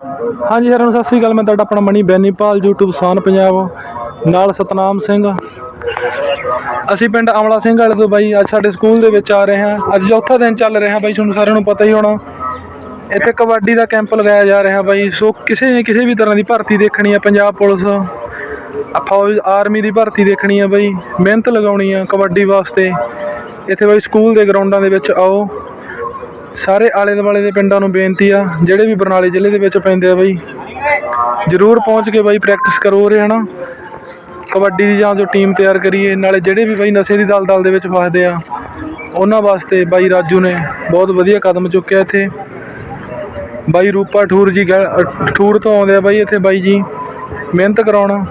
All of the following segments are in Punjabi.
ਹਾਂਜੀ ਸਾਰਿਆਂ ਨੂੰ ਸਤਿ ਸ੍ਰੀ ਅਕਾਲ, ਮੈਂ ਤੁਹਾਡਾ ਆਪਣਾ ਮਣੀ ਬੈਨੀਪਾਲ, YouTube ਸਾਨ ਪੰਜਾਬ, ਨਾਲ ਸਤਨਾਮ ਸਿੰਘ। ਅਸੀਂ ਪਿੰਡ ਅਮਲਾ ਸਿੰਘ ਵਾਲੇ ਤੋਂ ਬਾਈ, ਅੱਜ ਸਾਡੇ ਸਕੂਲ ਦੇ ਵਿੱਚ ਆ ਰਹੇ ਹਾਂ। ਅੱਜ ਚੌਥਾ ਦਿਨ ਚੱਲ ਰਿਹਾ ਬਾਈ, ਤੁਹਾਨੂੰ ਸਾਰਿਆਂ ਨੂੰ ਪਤਾ ਹੀ ਹੋਣਾ। ਇੱਥੇ ਕਬੱਡੀ ਦਾ ਕੈਂਪ ਲਗਾਇਆ ਜਾ ਰਿਹਾ ਬਾਈ। ਸੋ ਕਿਸੇ ਨੇ ਕਿਸੇ ਵੀ ਤਰ੍ਹਾਂ ਦੀ ਭਰਤੀ ਦੇਖਣੀ ਆ, ਪੰਜਾਬ ਪੁਲਿਸ। ਫੌਜ, ਆਰਮੀ ਦੀ ਭਰਤੀ ਦੇਖਣੀ ਆ ਬਾਈ। ਮਿਹਨਤ ਲਗਾਉਣੀ ਆ ਕਬੱਡੀ ਵਾਸਤੇ। ਇੱਥੇ ਬਾਈ, ਸਕੂਲ ਦੇ ਗਰਾਊਂਡਾਂ ਦੇ ਵਿੱਚ ਆਓ। ਸਾਰੇ ਆਲੇ ਦੁਆਲੇ ਦੇ ਪਿੰਡਾਂ ਨੂੰ ਬੇਨਤੀ ਆ, ਜਿਹੜੇ ਵੀ ਬਰਨਾਲੇ ਜ਼ਿਲ੍ਹੇ ਦੇ ਵਿੱਚ ਪੈਂਦੇ ਆ ਬਾਈ, ਜਰੂਰ ਪਹੁੰਚ ਕੇ ਬਾਈ ਪ੍ਰੈਕਟਿਸ ਕਰੋ ਉਰੇ, ਹਨਾ। ਕਬੱਡੀ ਦੀ ਜਾਂ ਜੋ ਟੀਮ ਤਿਆਰ ਕਰੀਏ, ਨਾਲੇ ਜਿਹੜੇ ਵੀ ਬਾਈ ਨਸ਼ੇ ਦੀ ਦਲਦਲ ਦੇ ਵਿੱਚ ਫਸਦੇ ਆ, ਉਹਨਾਂ ਵਾਸਤੇ ਬਾਈ ਰਾਜੂ ਨੇ ਬਹੁਤ ਵਧੀਆ ਕਦਮ ਚੁੱਕਿਆ ਇੱਥੇ। ਬਾਈ ਰੂਪਾ ਠੂਰ ਜੀ ਗ- ਠੂਰ ਤੋਂ ਆਉਂਦੇ ਆ ਬਾਈ ਇੱਥੇ ਬਾਈ ਜੀ, ਮਿਹਨਤ ਕਰਾਉਣਾ।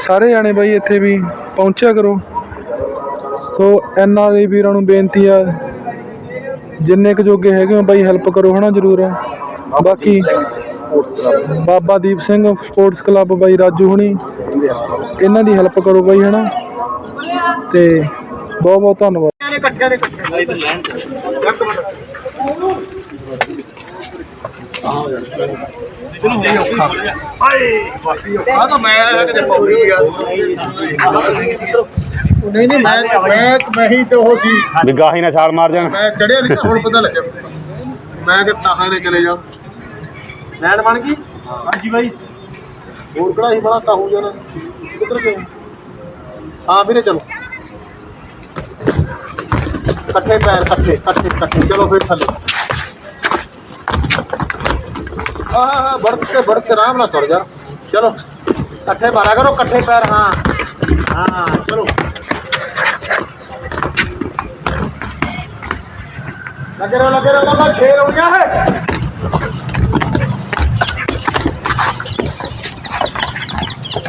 ਸਾਰੇ ਜਾਣੇ ਬਾਈ ਇੱਥੇ ਵੀ ਪਹੁੰਚਿਆ ਕਰੋ। ਸੋ ਇਹਨਾਂ ਦੇ ਵੀਰਾਂ ਨੂੰ ਬੇਨਤੀ ਆ ਜਿੰਨੇ ਕੁ ਜੋਗੇ ਹੈਗੇ ਹੋ ਬਾਈ ਹੈਲਪ ਕਰੋ ਹਨਾ ਜਰੂਰ। ਬਾਕੀ ਬਾਬਾ ਦੀਪ ਸਿੰਘ ਸਪੋਰਟਸ ਕਲੱਬ ਬਾਈ ਰਾਜੂ ਹੁਣੀ, ਇਹਨਾਂ ਦੀ ਹੈਲਪ ਕਰੋ ਬਾਈ ਹਨਾ। ਤੇ ਬਹੁਤ ਬਹੁਤ ਧੰਨਵਾਦ। ਇਕੱਠਿਆਂ ਨੇ ਆ ਤਾਂ ਮੈਂ ਕਿਤੇ ਪੌੜੀ ਆ। ਨਹੀਂ ਨਹੀਂ ਮੈਂ ਮੈਂ ਮੈਂ ਹੀ ਤੇ ਉਹ ਸੀ। ਵੀ ਗਾਹੀ ਨਾ ਛਾਲ ਮਾਰ ਜਾਣ। ਮੈਂ ਚੜਿਆ ਨਹੀਂ ਹੁਣ ਪਤਾ ਲੱਗਿਆ। ਮੈਂ ਕਿ ਤਾਹਾਂ ਨੇ ਚਲੇ ਜਾ ਲੈਣ ਬਣ ਗਈ? ਹਾਂਜੀ ਬਾਈ। ਹੋਰ ਕਿਹੜਾ ਹੀ ਬਣਾ ਤਾਹੂ ਜਾਣਾ ਕਿੱਧਰ ਗਏ? ਹਾਂ ਵੀਰੇ ਚਲੋ। ਇਕੱਠੇ ਪੈਰ ਇਕੱਠੇ ਇਕੱਠੇ ਇਕੱਠੇ। ਚਲੋ ਫਿਰ ਥੱਲੇ। ਹਾਂ ਹਾਂ ਹਾਂ ਵੜਕ ਕੇ ਵੜਕ ਕੇ ਆਰਾਮ ਨਾਲ ਤੁਰ ਜਾ। ਚਲੋ। ਇਕੱਠੇ ਮਾਰਾ ਕਰੋ ਇਕੱਠੇ ਪੈਰ। ਹਾਂ। ਹਾਂ।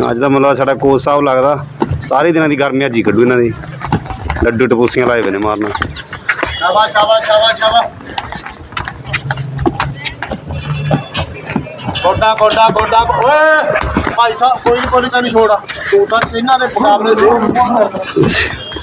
ਅੱਜ ਦਾ ਮਤਲਬ ਸਾਡਾ ਕੋਚ ਸਾਹਿਬ ਲੱਗਦਾ। ਸਾਰੇ ਦਿਨਾਂ ਦੀ ਗਰਮੀ ਅੱਜ ਹੀ ਕੱਢੂ ਇਹਨਾਂ ਦੀ। ਲੱਡੂ ਟਪੂਸੀਆਂ ਲਾਏ ਹੋਏ ਨੇ ਮਾਰਨਾ। ਸ਼ਾਬਾਸ਼ ਸ਼ਾਬਾਸ਼ ਸ਼ਾਬਾਸ਼ ਸ਼ਾਬਾਸ਼। ਗੋਡਾ ਗੋਡਾ ਗੋਡਾ ਓਏ ਭਾਈ ਸਾਹਿਬ ਕੋਈ ਨਹੀਂ ਕੋਈ ਨਹੀਂ ਛੋੜਾ। ਤੂੰ ਤਾਂ ਇਹਨਾਂ ਦੇ ਮੁਕਾਬਲੇ ਦੇ।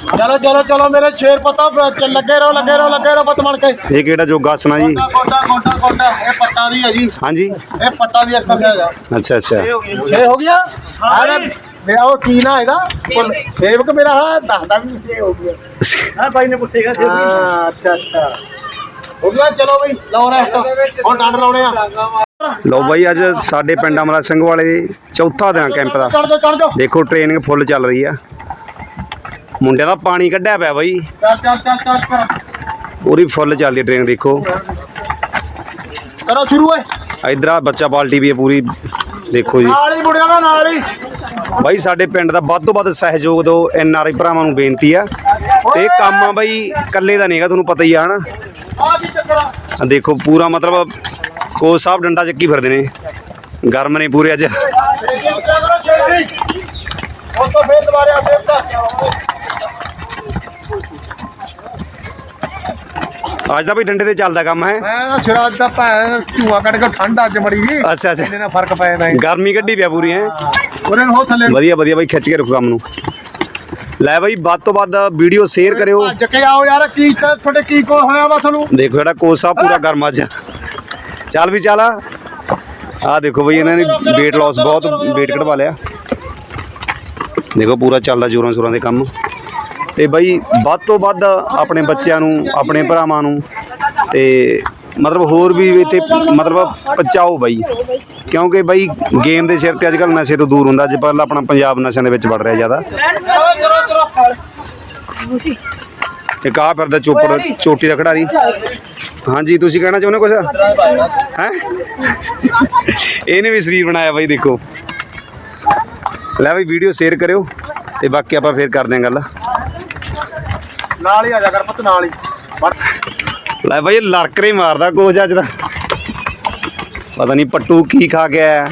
ਚਲੋ ਚਲੋ ਚਲੋ ਮੇਰੇ ਸ਼ੇਰ ਪਤਾ ਚ- ਲੱਗੇ ਰਹੋ ਲੱਗੇ ਰਹੋ ਲੱਗੇ ਰਹੋ ਪਤ ਮਣ ਕੇ। ਇਹ ਕਿਹੜਾ ਜੋਗਾ ਆਸਣਾ ਜੀ? ਗੋਡਾ ਗੋਡਾ ਗੋਡਾ ਗੋਡਾ ਇਹ ਪੱਟਾਂ ਦੀ ਹੈ ਜੀ। ਹਾਂਜੀ। ਇਹ ਪੱਟਾਂ ਦੀ ਐਕਸਰਸਾਈਜ਼ ਆ ਅੱਛਾ ਅੱਛਾ। 6 ਹੋ ਗਿਆ ਹਾਂ ਮੇਰਾ ਉਹ ਕੀ ਨਾ ਇਹਦਾ। ਉਹ ਸੇਵਕ ਮੇਰਾ ਹਾਂ ਦੱਸਦਾ ਵੀ 6 ਹੋ ਗਿਆ ਹਾਂ ਬਾਈ ਨੇ ਪੁੱਛੇਗਾ ਹਾਂ ਅੱਛਾ ਅੱਛਾ। ਹੋ ਗਿਆ ਚਲੋ ਬਈ ਲਾਓ ਰੈਸਟ ਹੁਣ ਡੰਡ ਲਾਉਣੇ ਆ। ਲਓ ਬਾਈ ਅੱਜ ਸਾਡੇ ਪਿੰਡ ਅਮਲਾ ਸਿੰਘ ਵਾਲੇ ਚੌਥਾ ਦਿਨ ਕੈਂਪ ਦਾ। ਦੇਖੋ ਟ੍ਰੇਨਿੰਗ ਫੁੱਲ ਚੱਲ ਰਹੀ ਆ। ਮੁੰਡਿਆਂ ਦਾ ਪਾਣੀ ਕੱਢਿਆ ਪਿਆ ਬਾਈ। ਚੱਲ ਚੱਲ ਚੱਲ ਚੱਲ ਕਰ ਪੂਰੀ ਫੁੱਲ ਚੱਲਦੀ ਟ੍ਰੇਨਿੰਗ ਦੇਖੋ। ਕਰੋ ਸ਼ੁਰੂ ਓਏ। ਇਧਰ ਆ ਬੱਚਾ ਪਾਲਟੀ ਵੀ ਹੈ ਪੂਰੀ ਦੇਖੋ ਜੀ। ਨਾਲ ਹੀ ਮੁੜਿਆ ਨਾ ਨਾਲ ਹੀ। ਬਾਈ ਸਾਡੇ ਪਿੰਡ ਦਾ ਵੱਧ ਤੋਂ ਵੱਧ ਸਹਿਯੋਗ ਦਿਓ ਐਨ ਆਰ ਆਈ ਭਰਾਵਾਂ ਨੂੰ ਬੇਨਤੀ ਆ। ਤੇ ਇਹ ਕੰਮ ਆ ਬਾਈ ਇਕੱਲੇ ਦਾ ਨਹੀਂਗਾ ਤੁਹਾਨੂੰ ਪਤਾ ਹੀ ਆ ਹਨਾ। ਦੇਖੋ ਪੂਰਾ ਮਤਲਬ ਕੋਚ ਸਾਹਿਬ ਡੰਡਾ ਚੱਕੀ ਫਿਰਦੇ ਨੇ। ਗਰਮ ਨੇ ਪੂਰੇ ਅੱਜ। ਉਹ ਤੋਂ ਫੇਰ ਦੁਬਾਰੇ ਆ ਫੇਰ ਤਾਂ। ਅੱਜ ਦਾ ਬਈ ਡੰਡੇ ਤੇ ਚੱਲਦਾ ਕੰਮ ਹੈ। ਮੈਂ ਨਾ ਸਿਰਾ ਅੱਜ ਦਾ ਭੈਣ ਧੂਆ ਕੱਢ ਕੇ ਠੰਡ ਅੱਜ ਮੜੀ ਜੀ। ਅੱਛਾ ਅੱਛਾ। ਇਹਨੇ ਨਾਲ ਫ਼ਰਕ ਪੈ ਜਾਣਾ ਗਰਮੀ ਕੱਢੀ ਪਿਆ ਪੂਰੀ ਹੈ। ਉਹਨੇ ਹੋ ਥੱਲੇ। ਵਧੀਆ ਵਧੀਆ ਬਾਈ ਖਿੱਚ ਕੇ ਰੱਖੋ ਕੰਮ ਨੂੰ। ਲੈ ਬਾਈ ਵੱਧ ਤੋਂ ਵੱਧ ਵੀਡੀਓ ਸ਼ੇਅਰ ਕਰਿਓ। ਭੱਜ ਕੇ ਆਓ ਯਾਰ ਕੀ ਚ- ਤੁਹਾਡੇ ਕੀ ਕੋ ਹੋਇਆ ਵਾ ਤੁਹਾਨੂੰ? ਦੇਖੋ ਜਿਹੜਾ ਕੋਚ ਸਾਹਿਬ ਪੂਰਾ ਗਰਮ ਅੱਜ। ਚੱਲ ਵੀ ਚੱਲ ਆ। ਦੇਖੋ ਬਈ ਇਹਨਾਂ ਨੇ weight loss ਬਹੁਤ weight ਕਢਵਾ ਲਿਆ। ਦੇਖੋ ਪੂਰਾ ਚੱਲਦਾ ਜੋਰਾਂ ਸ਼ੋਰਾਂ ਦੇ ਕੰਮ। ਤੇ ਬਈ ਵੱਧ ਤੋਂ ਵੱਧ ਆਪਣੇ ਬੱਚਿਆਂ ਨੂੰ, ਆਪਣੇ ਭਰਾਵਾਂ ਨੂੰ ਤੇ ਮਤਲਬ ਹੋਰ ਵੀ ਇੱਥੇ ਮਤਲਬ ਪਹੁੰਚਾਓ ਬਾਈ। ਕਿਉਂਕਿ ਬਈ ਗੇਮ ਦੇ ਸਿਰ ਤੇ ਅੱਜ ਕੱਲ੍ਹ ਨਸ਼ੇ ਤੋਂ ਦੂਰ ਹੁੰਦਾ, ਅੱਜ ਪਹਿਲਾਂ ਆਪਣਾ ਪੰਜਾਬ ਨਸ਼ਿਆਂ ਦੇ ਵਿੱਚ ਵੜ ਰਿਹਾ ਜ਼ਿਆਦਾ। ਚਲੋ ਚਲੋ ਫਿਰਦਾ ਚੋਪੜ, ਚੋਟੀ ਦਾ ਖਿਡਾਰੀ। ਹਾਂਜੀ, ਤੁਸੀਂ ਕਹਿਣਾ ਚਾਹੁੰਦੇ ਕੁਝ ਹੈ? ਇਹਨੇ ਵੀ ਸਰੀਰ ਬਣਾਇਆ ਬਾਈ, ਦੇਖੋ। ਲੈ ਬਾਈ ਵੀਡੀਓ ਸ਼ੇਅਰ ਕਰਿਓ ਤੇ ਬਾਕੀ ਆਪਾਂ ਫੇਰ ਕਰਦੇ ਹਾਂ ਗੱਲ। ਨਾਲ ਹੀ ਆ ਜਾ ਕਰ ਪੁੱਤ ਨਾਲ ਹੀ। ਲੈ ਇਹ ਲੜਕਰੇ ਮਾਰਦਾ ਕੋਚ ਅੱਜ ਦਾ ਪਤਾ ਨਹੀਂ ਪੱਟੂ ਕੀ ਖਾ ਕੇ ਆਇਆ।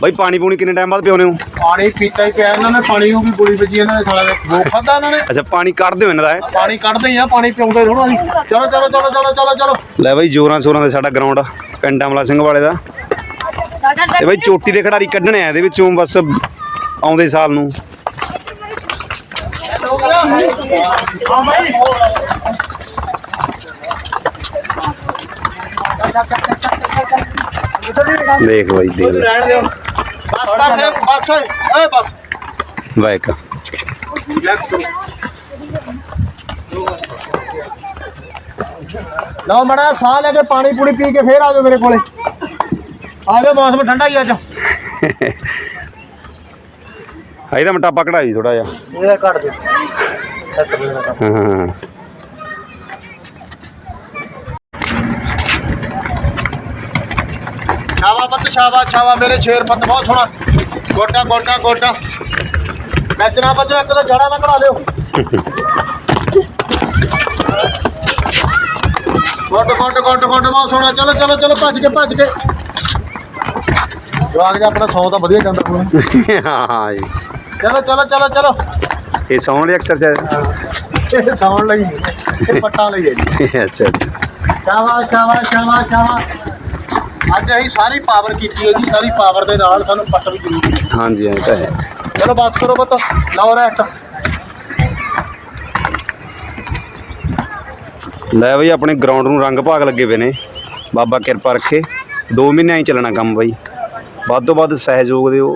ਬਾਈ ਪਾਣੀ ਪੂਣੀ ਕਿੰਨੇ ਟਾਈਮ ਬਾਅਦ ਪਿਉਨੇ ਹੋ? ਪਾਣੀ ਪੀਤਾ ਹੀ ਪਿਆ ਇਹਨਾਂ ਨੇ ਪਾਣੀ ਨੂੰ ਵੀ ਗੋਲੀ ਵੱਜੀ ਇਹਨਾਂ ਨੇ। ਸਾਲਾ ਦੋ ਖਾਦਾ ਇਹਨਾਂ ਨੇ? ਅੱਛਾ ਪਾਣੀ ਕੱਢਦੇ ਹੋ ਇਹਨਾਂ ਦਾ ਪਾਣੀ ਕੱਢਦੇ ਹੀ ਆ ਪਾਣੀ ਪਿਉਂਦੇ ਥੋੜਾ ਅਸੀਂ। ਚਲੋ ਚਲੋ ਚਲੋ ਚਲੋ ਚਲੋ ਚਲੋ। ਲੈ ਬਾਈ ਜੋਰਾਂ ਸੋਰਾਂ ਦੇ ਸਾਡਾ ਗਰਾਊਂਡ ਪਿੰਡ ਅਮਲਾ ਸਿੰਘ ਵਾਲੇ ਦਾ। ਤੇ ਬਾਈ ਚੋਟੀ ਦੇ ਖਿਡਾਰੀ ਕੱਢਣੇ ਆ ਇਹਦੇ ਵਿੱਚੋਂ ਬਸ ਆਉਂਦੇ ਸਾਲ ਨੂੰ। ਹਾਂ ਭਾਈ ਦੇਖ ਬਾਈ ਦੇਖ ਰਹਿਣ ਦਿਓ। ਬਸ ਕਰ ਦੇ ਬਸ ਓਏ ਬਸ। ਬਾਈਕ ਲਓ ਮੜਾ ਸਾਹ ਲੈ ਕੇ ਪਾਣੀ ਪੂਣੀ ਪੀ ਕੇ ਫੇਰ ਆ ਜਾਓ ਮੇਰੇ ਕੋਲੇ। ਆ ਜਾਓ ਮੌਸਮ ਠੰਡਾ ਹੀ ਅੱਜ। ਇਹਦਾ ਮਟਾਪਾ ਕਢਾਈ ਥੋੜਾ ਜਿਹਾ। ਇਹਦਾ ਘੱਟ ਦੇ ਹਾਂ ਛਾਵਾ ਪੱਤ ਛਾਵਾ ਛਾਵਾ ਮੇਰੇ ਸ਼ੇਰ ਪੱਤ ਬਹੁਤ ਸੋਹਣਾ। ਗੋਟਾ ਗੋਟਾ ਗੋਟਾ ਨੱਚਣਾ ਬੱਜੋ ਇੱਕ ਤਾਂ ਜੜਾ ਨਾ ਕਢਾ ਲਿਓ। ਗੋਟ ਗੋਟ ਗੋਟ ਗੋਟ ਬਹੁਤ ਸੋਹਣਾ। ਚਲੋ ਚਲੋ ਚਲੋ, ਭੱਜ ਕੇ ਭੱਜ ਕੇ। ਜਵਾਗ ਜਾ, ਆਪਣਾ ਸੌ ਤਾਂ ਵਧੀਆ ਜਾਂਦਾ ਹੁਣ। ਹਾਂ ਜੀ। ਚਲੋ ਚਲੋ ਚਲੋ ਚਲੋ। ਇਹ ਸੌਣ ਵਾਲੀ ਐਕਸਰਸਾਈਜ਼ ਇਹ ਸੌਣ ਲਈ ਇਹ ਪੱਟਾਂ ਲਈ ਹੈ ਜੀ। ਅੱਛਾ ਅੱਛਾ ਸ਼ਾਵਾ ਸ਼ਾਵਾ ਸ਼ਾਵਾ ਸ਼ਾਵਾ ਅੱਜ ਅਸੀਂ ਸਾਰੀ ਪਾਵਰ ਕੀਤੀ ਹੈ ਜੀ ਸਾਰੀ ਪਾਵਰ ਦੇ ਨਾਲ ਸਾਨੂੰ ਪੱਟ ਵੀ ਜ਼ਰੂਰੀ ਹੈ। ਹਾਂਜੀ ਇਹ ਤਾਂ ਹੈ। ਚਲੋ ਬਸ ਕਰੋ ਬਤ ਲਾਓ ਰੈਸਟ ਲੈ ਬਈ ਆਪਣੇ ਗਰਾਊਂਡ ਨੂੰ ਰੰਗ ਭਾਗ ਲੱਗੇ ਪਏ ਨੇ। ਬਾਬਾ ਕਿਰਪਾ ਰੱਖੇ। 2 ਮਹੀਨਿਆਂ ਹੀ ਚੱਲਣਾ ਕੰਮ ਬਾਈ। ਵੱਧ ਤੋਂ ਵੱਧ ਸਹਿਯੋਗ ਦਿਓ।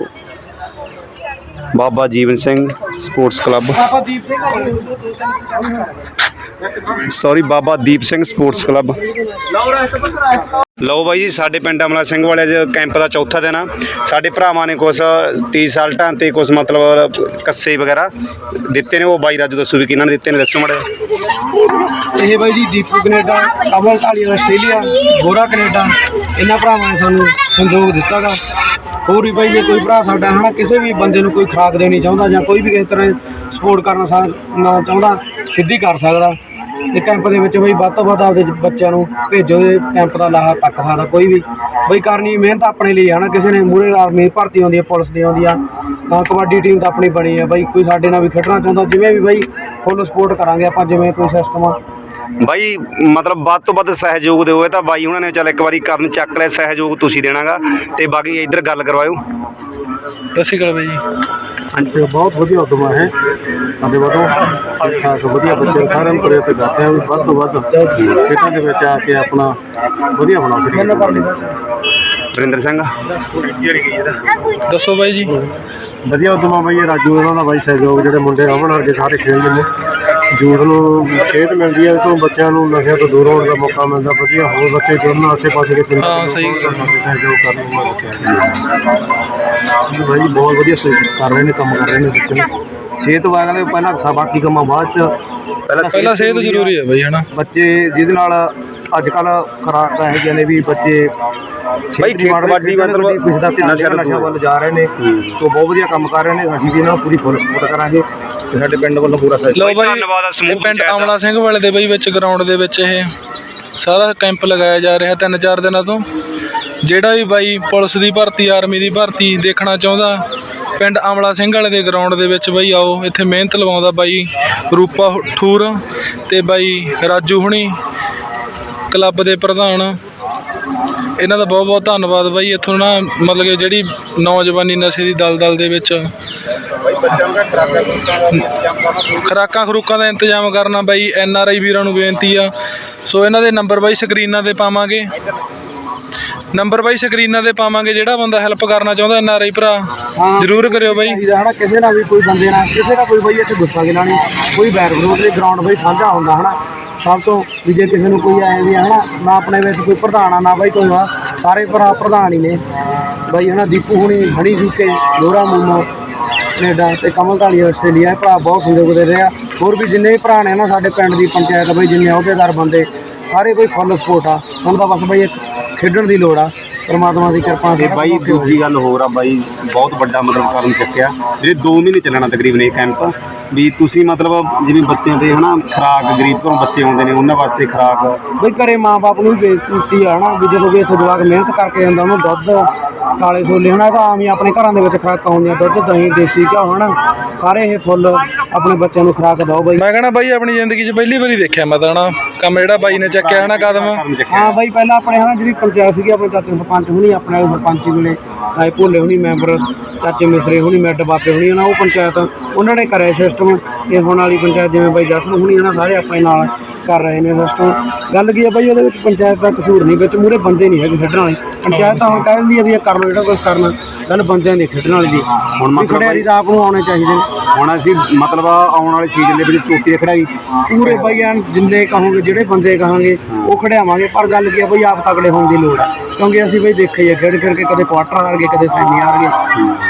Baba Jiwan Singh sports club. Baba sorry Baba Deep Singh sports club. ਲਓ ਬਾਈ ਜੀ, ਸਾਡੇ ਪਿੰਡ ਅਮਲਾ ਸਿੰਘ ਵਾਲੇ ਦੇ ਕੈਂਪ ਦਾ ਚੌਥਾ ਦਿਨ ਆ। ਸਾਡੇ ਭਰਾਵਾਂ ਨੇ ਕੁਝ ਟੀ ਸ਼ਰਟਾਂ ਤੇ ਕੁਝ ਮਤਲਬ ਕੱਸੇ ਵਗੈਰਾ ਦਿੱਤੇ ਨੇ, ਉਹ ਬਾਈ ਰਾਜੂ ਦੱਸੋ ਵੀ ਕਿਹਨਾਂ ਨੇ ਦਿੱਤੇ ਨੇ, ਦੱਸੋ ਮੜੇ ਇਹ ਬਾਈ ਜੀ, Deepu Canada Kamal Dhali Australia, Gora Canada, ਇਹਨਾਂ ਭਰਾਵਾਂ ਨੇ ਸਾਨੂੰ ਸੰਯੋਗ ਦਿੱਤਾਗਾ। ਹੋਰ ਵੀ ਬਾਈ, ਜੇ ਕੋਈ ਭਰਾ ਸਾਡਾ ਹਨਾ ਕਿਸੇ ਵੀ ਬੰਦੇ ਨੂੰ ਕੋਈ ਖੁਰਾਕ ਦੇਣੀ ਚਾਹੁੰਦਾ ਜਾਂ ਕੋਈ ਵੀ ਕਿਸੇ ਤਰ੍ਹਾਂ ਸਪੋਰਟ ਕਰਨਾ ਚਾਹੁੰਦਾ, ਸਿੱਧੀ ਕਰ ਸਕਦਾ। ਇਹ ਕੈਂਪ ਦੇ ਵਿੱਚ ਬਈ ਵੱਧ ਤੋਂ ਵੱਧ ਆਪਦੇ ਬੱਚਿਆਂ ਨੂੰ ਭੇਜੋ ਇਹ ਕੈਂਪ ਦਾ ਲਾਹਾ ਤੱਕ ਸਕਦਾ ਕੋਈ ਵੀ। ਬਈ ਕਰਨੀ ਮਿਹਨਤ ਆਪਣੇ ਲਈ ਆ ਨਾ, ਕਿਸੇ ਨੇ ਮੂਰੇ ਆਰਮੀ ਭਰਤੀ ਆਉਂਦੀ ਹੈ ਪੁਲਿਸ ਦੀ ਆਉਂਦੀ ਆ, ਤਾਂ ਕਬੱਡੀ ਟੀਮ ਤਾਂ ਆਪਣੀ ਬਣੀ ਆ। ਬਈ ਕੋਈ ਸਾਡੇ ਨਾਲ ਵੀ ਖੇਡਣਾ ਚਾਹੁੰਦਾ, ਜਿਵੇਂ ਵੀ ਬਈ ਫੁੱਲ ਸਪੋਰਟ ਕਰਾਂਗੇ ਆਪਾਂ, ਜਿਵੇਂ ਕੋਈ ਸਿਸਟਮ ਆ। ਬਾਈ ਮਤਲਬ ਵੱਧ ਤੋਂ ਵੱਧ ਸਹਿਯੋਗ ਦਿਓ, ਇਹ ਤਾਂ ਬਾਈ ਉਹਨਾਂ ਨੇ ਚੱਲ ਇੱਕ ਵਾਰੀ ਕਰਨ ਚੱਕ ਲਿਆ, ਸਹਿਯੋਗ ਤੁਸੀਂ ਦੇਣਾਗਾ। ਤੇ ਬਾਕੀ ਇੱਧਰ ਗੱਲ ਕਰਵਾਇਓ। ਸਤਿ ਸ਼੍ਰੀ ਅਕਾਲ ਬਾਈ ਜੀ। ਹਾਂਜੀ ਬਹੁਤ ਵਧੀਆ ਉਦਮ ਹੈ। ਸਾਡੇ ਵੱਲੋਂ ਠੀਕ ਠਾਕ ਵਧੀਆ ਬੱਚੇ ਸਾਰਿਆਂ ਨੂੰ ਪ੍ਰੇਰਿਤ ਕਰਦੇ ਆ ਵੀ ਵੱਧ ਤੋਂ ਵੱਧ ਖੇਡਾਂ ਦੇ ਵਿੱਚ ਆ ਕੇ ਆਪਣਾ ਵਧੀਆ ਬਣਾ ਸਕੀਏ ਵਰਿੰਦਰ ਸਿੰਘ। ਦੱਸੋ ਬਾਈ ਜੀ। ਵਧੀਆ ਉਦਮ ਆ ਬਈ ਇਹ ਰਾਜੂ ਉਹਨਾਂ ਦਾ ਬਾਈ ਸਹਿਯੋਗ ਜਿਹੜੇ ਮੁੰਡੇ ਰਮਨ ਵਰਗੇ ਸਾਰੇ ਖੇਡਦੇ ਨੇ ਯੂਥ ਨੂੰ ਖੇਡ ਮਿਲਦੀ ਹੈ ਤੋਂ ਬੱਚਿਆਂ ਨੂੰ ਨਸ਼ਿਆਂ ਤੋਂ ਦੂਰ ਹੋਣ ਦਾ ਮੌਕਾ ਮਿਲਦਾ ਵਧੀਆ ਹੋਰ ਬੱਚੇ ਜੁੜਨ ਆਸੇ ਪਾਸੇ ਦੇ ਪਿੰਡਾਂ ਹਾਂ, ਸਹੀ ਸਹਿਯੋਗ ਕਰਨ ਨੂੰ ਮੈਂ ਬਾਈ ਬਹੁਤ ਵਧੀਆ ਸਹਿਯੋਗ ਕਰ ਰਹੇ ਨੇ ਕੰਮ ਕਰ ਰਹੇ ਨੇ ਬੱਚੇ ਸਿਹਤ ਵਾਲੇ ਪਹਿਲਾਂ ਸਾ ਬਾਕੀ ਕੰਮਾਂ ਬਾਅਦ ਚ ਪਹਿਲਾਂ ਸਿਹਤ ਜ਼ਰੂਰੀ ਹੈ ਬਾਈ ਹਨਾ ਬੱਚੇ ਜਿਹਦੇ ਨਾਲ ਅੱਜ ਕੱਲ ਖਰਾਕਾਂ ਇਹੋ ਨੇ ਵੀ ਬੱਚੇ ਬਾਈ ਖੇਡ ਕਬੱਡੀ ਮਤਲਬ ਕੁਝ ਦਾ ਧਿਆਨ ਦੂਰ। ਵੱਲ ਜਾ ਰਹੇ ਨੇ ਤੋਂ ਬਹੁਤ ਵਧੀਆ ਕੰਮ ਕਰ ਰਹੇ ਨੇ ਅਸੀਂ ਵੀ ਇਹਨਾਂ ਨੂੰ ਪੂਰੀ ਫੁੱਲ ਸਪੋਰਟ ਕਰਾਂਗੇ ਤੇ ਸਾਡੇ ਪਿੰਡ ਵੱਲੋਂ ਪੂਰਾ ਸਹਿਯੋਗ ਲਓ ਬਾਈ, ਬਾਈ ਧੰਨਵਾਦ ਆ ਸਮੂਹ ਇਹ ਪਿੰਡ। ਆਮਲਾ ਸਿੰਘ ਵਾਲੇ ਦੇ ਬਈ ਵਿੱਚ ਗਰਾਊਂਡ ਦੇ ਵਿੱਚ ਇਹ ਸਾਰਾ ਕੈਂਪ ਲਗਾਇਆ ਜਾ ਰਿਹਾ ਤਿੰਨ ਚਾਰ ਦਿਨਾਂ ਤੋਂ ਜਿਹੜਾ ਵੀ ਬਾਈ ਪੁਲਿਸ ਦੀ ਭਰਤੀ ਆਰਮੀ ਦੀ ਭਰਤੀ ਦੇਖਣਾ ਚਾਹੁੰਦਾ ਪਿੰਡ ਆਮਲਾ ਸਿੰਘ ਵਾਲੇ ਦੇ ਗਰਾਊਂਡ ਦੇ ਵਿੱਚ ਬਈ ਆਓ ਇੱਥੇ ਮਿਹਨਤ ਲਵਾਉਂਦਾ ਬਾਈ ਰੂਪਾ ਠੂਰ ਤੇ ਬਾਈ ਰਾਜੂ ਹੁਣੀ ਕਲੱਬ ਦੇ ਪ੍ਰਧਾਨ। ਇਹਨਾਂ ਦਾ ਬਹੁਤ ਬਹੁਤ ਧੰਨਵਾਦ ਬਾਈ। ਇੱਥੋਂ ਨਾ ਮਤਲਬ ਕਿ ਜਿਹੜੀ ਨੌਜਵਾਨੀ ਨਸ਼ੇ ਦੀ ਦਲਦਲ ਦੇ ਵਿੱਚ ਖੁਰਾਕਾਂ ਖਰੂਕਾਂ ਦਾ ਇੰਤਜ਼ਾਮ ਕਰਨਾ ਬਾਈ। ਐਨ ਆਰ ਆਈ ਵੀਰਾਂ ਨੂੰ ਬੇਨਤੀ ਆ। ਸੋ ਇਹਨਾਂ ਦੇ ਨੰਬਰ ਬਾਈ ਸਕਰੀਨਾਂ ਤੇ ਪਾਵਾਂਗੇ। ਨੰਬਰ ਬਾਈ ਸਕਰੀਨਾਂ ਤੇ ਪਾਵਾਂਗੇ। ਜਿਹੜਾ ਬੰਦਾ ਹੈਲਪ ਕਰਨਾ ਚਾਹੁੰਦਾ ਐਨ ਆਰ ਆਈ ਭਰਾ ਜ਼ਰੂਰ ਕਰਿਓ ਬਾਈ। ਹਨਾ ਕਿਸੇ ਨਾਲ ਵੀ ਕੋਈ ਬੰਦੇ ਨਾਲ ਕਿਸੇ ਦਾ ਕੋਈ ਬਈ ਇੱਥੇ ਗੁੱਸਾ ਗਿਲਾ ਨਹੀਂ। ਕੋਈ ਬੈਰ ਵਿਰੋਧ ਨਹੀਂ ਗਰਾਊਂਡ ਬਈ ਸਾਂਝਾ ਹੁੰਦਾ ਹਨਾ। ਸਭ ਤੋਂ ਵੀ ਜੇ ਕਿਸੇ ਨੂੰ ਕੋਈ ਆਏ ਵੀ ਆ, ਹਨਾ, ਨਾ ਆਪਣੇ ਵਿੱਚ ਕੋਈ ਪ੍ਰਧਾਨ ਆ, ਨਾ ਬਾਈ ਕੋਈ ਆ, ਸਾਰੇ ਭਰਾ ਪ੍ਰਧਾਨ ਹੀ ਨੇ। ਬਈ ਹਨਾ, ਦੀਪੂ ਹੁਣੀ ਹਣੀ ਜੂਕੇ ਲੋਰਾ ਮੂਮੋ, ਕੈਨੇਡਾ ਤੇ ਕਮਲ ਢਾਲੀ ਆਸਟ੍ਰੇਲੀਆ, ਇਹ ਭਰਾ ਬਹੁਤ ਸੰਯੋਗ ਦੇ ਰਹੇ ਆ। ਹੋਰ ਵੀ ਜਿੰਨੇ ਵੀ ਭਰਾ ਨੇ ਨਾ ਸਾਡੇ ਪਿੰਡ ਦੀ ਪੰਚਾਇਤ, ਬਈ ਜਿੰਨੇ ਅਹੁਦੇਦਾਰ ਬੰਦੇ, ਸਾਰੇ ਕੋਈ ਫੁੱਲ ਸਪੋਰਟ ਆ। ਹੁਣ ਤਾਂ ਬਸ ਬਈ ਇੱਕ ਖੇਡਣ ਦੀ ਲੋੜ ਆ। ਪਰਮਾਤਮਾ ਦੀ ਕਿਰਪਾ ਤੇ ਬਾਈ ਦੂਜੀ ਗੱਲ ਹੋਰ ਆ ਬਾਈ ਬਹੁਤ ਵੱਡਾ ਮਤਲਬ ਕਾਰਨ ਚੱਕਿਆ। ਜਿਹੜੇ 2 ਮਹੀਨੇ ਚੱਲਣਾ ਤਕਰੀਬਨ ਇਹ ਕੈਂਪ ਵੀ ਤੁਸੀਂ ਮਤਲਬ ਜਿਵੇਂ ਬੱਚਿਆਂ ਦੇ ਹਨਾ ਖਰਾਕ ਗਰੀਬ ਘਰੋਂ ਬੱਚੇ ਆਉਂਦੇ ਨੇ ਉਹਨਾਂ ਵਾਸਤੇ ਖਰਾਕ। ਬਈ ਘਰੇ ਮਾਂ-ਬਾਪ ਨੂੰ ਵੀ ਬੇਇੱਜ਼ਤੀ ਆ ਹਨਾ ਵੀ ਜਦੋਂ ਵੀ ਇੱਥੇ ਜਵਾਕ ਮਿਹਨਤ ਕਰਕੇ ਜਾਂਦਾ ਉਹਨੂੰ ਦੁੱਧ ਕਾਲੇ ਛੋਲੇ ਹਨਾ ਤਾਂ ਆਮ ਹੀ ਆਪਣੇ ਘਰਾਂ ਦੇ ਵਿੱਚ ਖੁਰਾਕਾਂ ਹੁੰਦੀਆਂ ਦੁੱਧ ਦਹੀਂ ਦੇਸੀ ਘਿਓ ਹਨਾ। ਸਾਰੇ ਇਹ ਫੁੱਲ ਆਪਣੇ ਬੱਚਿਆਂ ਨੂੰ ਖੁਰਾਕ ਦਿਓ ਬਈ। ਮੈਂ ਕਹਣਾ ਬਾਈ ਆਪਣੀ ਜ਼ਿੰਦਗੀ 'ਚ ਪਹਿਲੀ ਵਾਰੀ ਦੇਖਿਆ ਮੈਂ ਤਾਂ ਹਨਾ। ਕੰਮ ਜਿਹੜਾ ਬਾਈ ਨੇ ਚੱਕਿਆ ਹਨਾ ਕਦਮ। ਹਾਂ ਬਈ ਪਹਿਲਾਂ ਆਪਣੇ ਹਨਾ ਜਿਹੜੀ ਪੰਚਾਇਤ ਸੀਗੀ ਆਪਣੇ ਚਾਚੇ ਸਰਪੰਚ ਹੁਣੀ ਆਪਣੇ ਸਰਪੰਚ ਵੇਲੇ ਆਏ ਭੋਲੇ ਹੁਣੀ ਮੈਂਬਰ ਚਾਚੇ ਮਿਸਰੇ ਹੁਣੀ ਮੈਡ ਬਾਪੇ ਹੁਣੀ ਹਨਾ ਉਹ ਪੰਚਾਇਤ ਉਹਨਾਂ ਨੇ ਕਰਿਆ ਸਿਸਟਮ ਇਹ ਹੁਣ ਵਾਲੀ ਪੰਚਾਇਤ ਜਿਵੇਂ ਬਾਈ ਜਸਨ ਹੁਣੀ ਹਨਾ ਸਾਰੇ ਆਪਣੇ ਨਾਲ ਕਰ ਰਹੇ ਨੇ ਦੋਸਤੋ। ਗੱਲ ਕੀ ਹੈ ਬਾਈ ਉਹਦੇ ਵਿੱਚ ਪੰਚਾਇਤ ਦਾ ਕਸੂਰ ਨਹੀਂ ਵਿੱਚ ਮੂਰੇ ਬੰਦੇ ਨਹੀਂ ਹੈਗੇ ਖੇਡਣ ਵਾਲੇ। ਪੰਚਾਇਤ ਤਾਂ ਹੁਣ ਕਹਿ ਦਿੰਦੀ ਹੈ ਵੀ ਇਹ ਕਰ ਲਓ ਜਿਹੜਾ ਕੁਝ ਕਰਨਾ ਗੱਲ ਬੰਦਿਆਂ ਦੀ ਖੇਡਣ ਵਾਲੀ ਦੀ। ਹੁਣ ਮਤਲਬ ਖਿਡਾਰੀ ਤਾਂ ਆਪ ਨੂੰ ਆਉਣੇ ਚਾਹੀਦੇ ਨੇ। ਹੁਣ ਅਸੀਂ ਮਤਲਬ ਆਉਣ ਵਾਲੇ ਸੀਜ਼ਨ ਦੇ ਵਿੱਚ ਚੋਟੀ ਖੜਾਈ ਪੂਰੇ ਬਾਈ ਐਨ ਜਿੰਨੇ ਕਹੋਗੇ ਜਿਹੜੇ ਬੰਦੇ ਕਹਾਂਗੇ ਉਹ ਖੜਿਆਵਾਂਗੇ ਪਰ ਗੱਲ ਕੀ ਹੈ ਬਈ ਆਪ ਤਕੜੇ ਹੋਣ ਦੀ ਲੋੜ ਹੈ ਕਿਉਂਕਿ ਅਸੀਂ ਬਈ ਦੇਖਿਆ ਆ ਖੇਡ ਖੇਡ ਕੇ ਕਦੇ ਕੁਆਟਰ ਹਾਰ ਗਏ ਕਦੇ ਸੈਮੀ ਹਾਰ ਗਏ।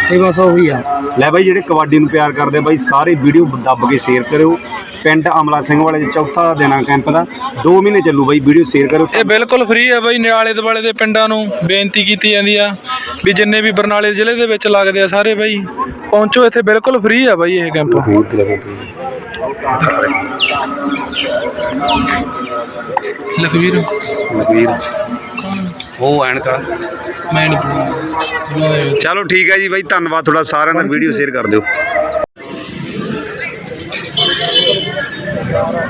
ਤੇ ਬਸ ਉਹੀ ਆ। ਲੈ ਬਾਈ ਜਿਹੜੇ ਕਬੱਡੀ ਨੂੰ ਪਿਆਰ ਕਰਦੇ ਆ ਬਾਈ ਸਾਰੇ ਵੀਡੀਓ ਦੱਬ ਕੇ ਸ਼ੇਅਰ ਕਰਿਓ। ਪਿੰਡ ਅਮਲਾ ਸਿੰਘ ਵਾਲੇ ਚੌਥਾ ਦਿਨ ਆ ਕੈਂਪ ਦਾ। 2 ਮਹੀਨੇ ਚੱਲੂ ਬਾਈ ਵੀਡੀਓ ਸ਼ੇਅਰ ਕਰਿਓ ਇਹ ਬਿਲਕੁਲ ਫ੍ਰੀ ਹੈ ਬਾਈ ਨਿਆਲੇ ਦੁਆਲੇ ਦੇ ਪਿੰਡਾਂ ਨੂੰ ਬੇਨਤੀ ਕੀਤੀ ਜਾਂਦੀ ਆ ਵੀ ਜਿੰਨੇ ਵੀ ਬਰਨਾਲੇ ਜ਼ਿਲ੍ਹੇ ਦੇ ਵਿੱਚ ਲੱਗਦੇ ਆ ਸਾਰੇ ਬਾਈ ਪਹੁੰਚੋ ਇੱਥੇ ਬਿਲਕੁਲ ਫ੍ਰੀ ਆ ਬਾਈ ਇਹ ਕੈਂਪ। ਲਖਵੀਰ। ਲਖਵੀਰ। ਉਹ ਐਨਕਾ। ਮੈਂ ਨਹੀਂ ਚਲੋ ਠੀਕ ਹੈ ਜੀ ਬਾਈ ਧੰਨਵਾਦ ਤੁਹਾਡਾ ਸਾਰਿਆਂ ਦਾ ਵੀਡੀਓ ਸ਼ੇਅਰ ਕਰ ਦਿਓ।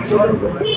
Gracias.